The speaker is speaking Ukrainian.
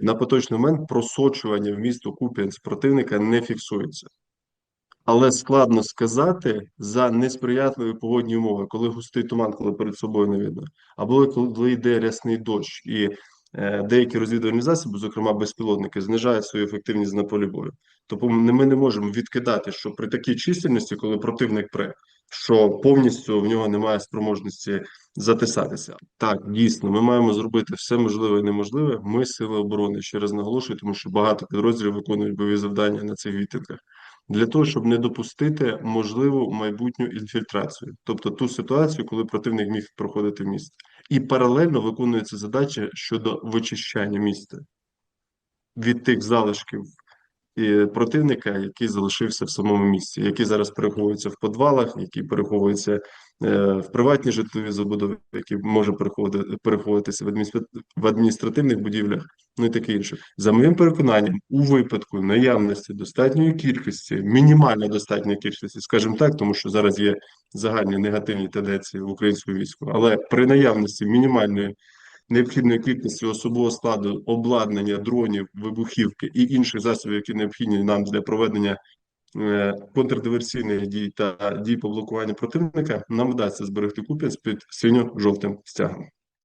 На поточний момент просочування в місто Куп'янськ противника не фіксується. Але складно сказати за несприятливі погодні умови, коли густий туман, коли перед собою не видно, або коли йде рясний дощ, і е, деякі розвідувальні засоби, зокрема безпілотники, знижають свою ефективність на полі бою. Тобто ми не можемо відкидати, що при такій чисельності, коли противник пре, що повністю в нього немає спроможності затисатися. Так, дійсно, ми маємо зробити все можливе і неможливе. Ми сили оборони ще раз наголошую, тому що багато підрозділів виконують бойові завдання на цих відтинках для того, щоб не допустити можливу майбутню інфільтрацію, тобто ту ситуацію, коли противник міг проходити місто, і паралельно виконується задача щодо вичищання міста від тих залишків противника, який залишився в самому місті, які зараз переховуються в підвалах, які переховуються е, в приватній житловій забудові, які може переховувати, переховуватися в адміністративних будівлях, ну і таке інше. За моїм переконанням, у випадку наявності достатньої кількості, мінімально достатньої кількості, скажімо так, тому що зараз є загальні негативні тенденції в українському війську, але при наявності мінімальної необхідної кількості особового складу, обладнання, дронів, вибухівки і інших засобів, які необхідні нам для проведення е, контрдиверсійних дій та дій по блокуванню противника, нам вдасться зберегти Куп'янськ під синьо-жовтим стягом.